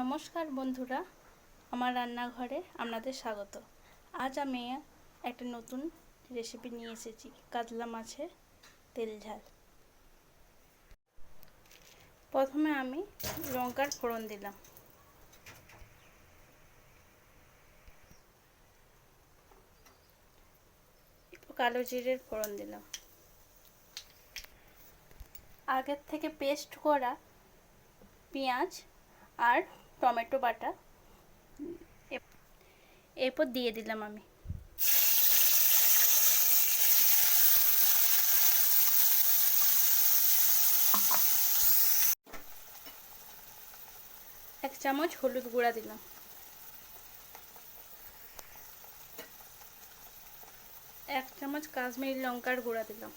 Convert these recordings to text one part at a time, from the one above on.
নমস্কার বন্ধুরা, আমার রান্নাঘরে আপনাদের স্বাগত। আজ আমি একটা নতুন রেসিপি নিয়ে এসেছি, কাতলা মাছের তেল ঝাল। প্রথমে আমি লঙ্কার ফোড়ন দিলাম। কালো জিরের ফোড়ন দিলাম। আগের থেকে পেস্ট করা পেঁয়াজ আর টমেটো বাটা। এরপর দিয়ে দিলাম আমি। এক চামচ হলুদ গুঁড়া দিলাম। এক চামচ কাশ্মীরি লঙ্কার গুঁড়া দিলাম।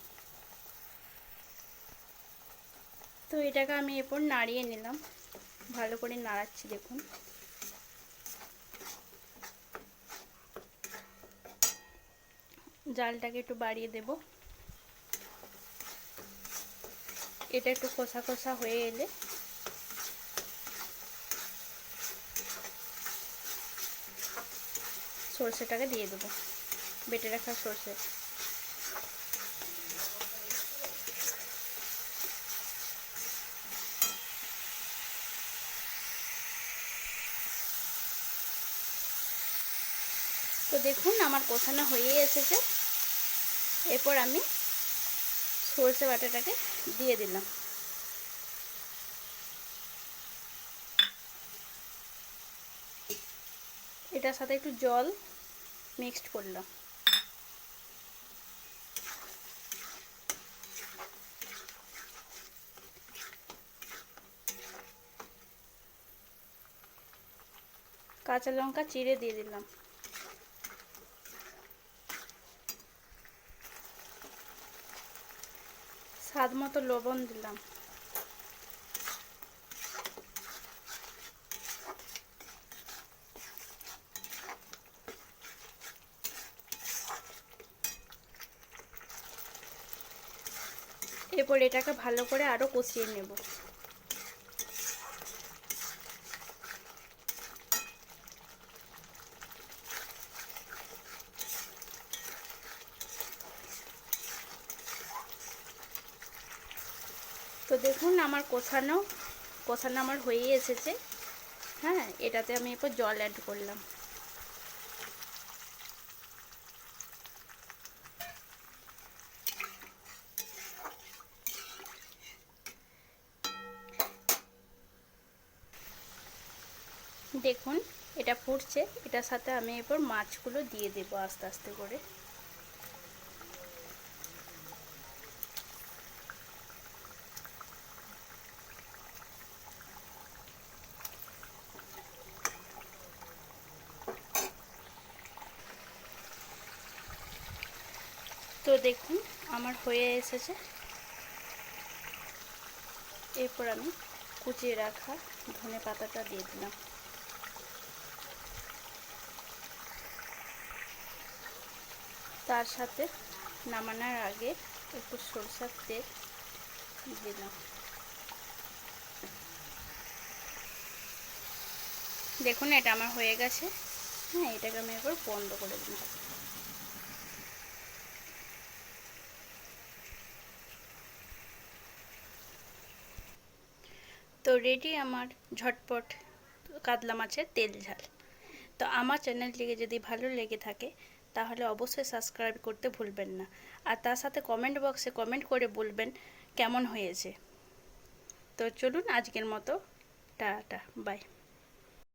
তো এটাকে আমি এরপর নাড়িয়ে নিলাম। ভালো করে নাড়াচ্ছি, দেখুন। জালটাকে একটু বাড়িয়ে দেব। এটা একটু কষা কষা হয়ে এলে সর্ষেটাকে দিয়ে দেবো। বেটে রাখা সর্ষে। তো দেখুন আমার কষানো হয়ে এসেছে। এরপর আমি সর্ষে বাটাটাকে দিয়ে দিলাম। এটার সাথে একটু জল মিক্সড করলাম। কাঁচা লঙ্কা চিড়ে দিয়ে দিলাম। স্বাদ মতো লবণ দিলাম। এরপর এটাকে ভালো করে আরও কষিয়ে নেব। তো দেখুন আমার কষানো কষানো আমার হয়েই এসেছে। হ্যাঁ এটাতে আমি এরপর জল অ্যাড করলাম। দেখুন, এটা ফুটছে। এটার সাথে আমি এরপর মাছগুলো দিয়ে দেবো আস্তে আস্তে করে। তো দেখুন, আমার হয়ে এসেছে। এরপর আমি কুচিয়ে রাখা ধনে পাতাটা দিয়ে দিলাম। তার সাথে নামানোর আগে একটু সরষার তেল দিলাম। দেখুন, এটা আমার হয়ে গেছে। হ্যাঁ এটাকে আমি এবার বন্ধ করে দিলাম। তো রেডি আমার ঝটপট কাতলা মাছের তেল ঝাল। তো আমার চ্যানেলটিকে যদি ভালো লেগে থাকে, তাহলে অবশ্যই সাবস্ক্রাইব করতে ভুলবেন না। আর তার সাথে কমেন্ট বক্সে কমেন্ট করে বলবেন কেমন হয়েছে। তো চলুন আজকের মতো, টাটা বাই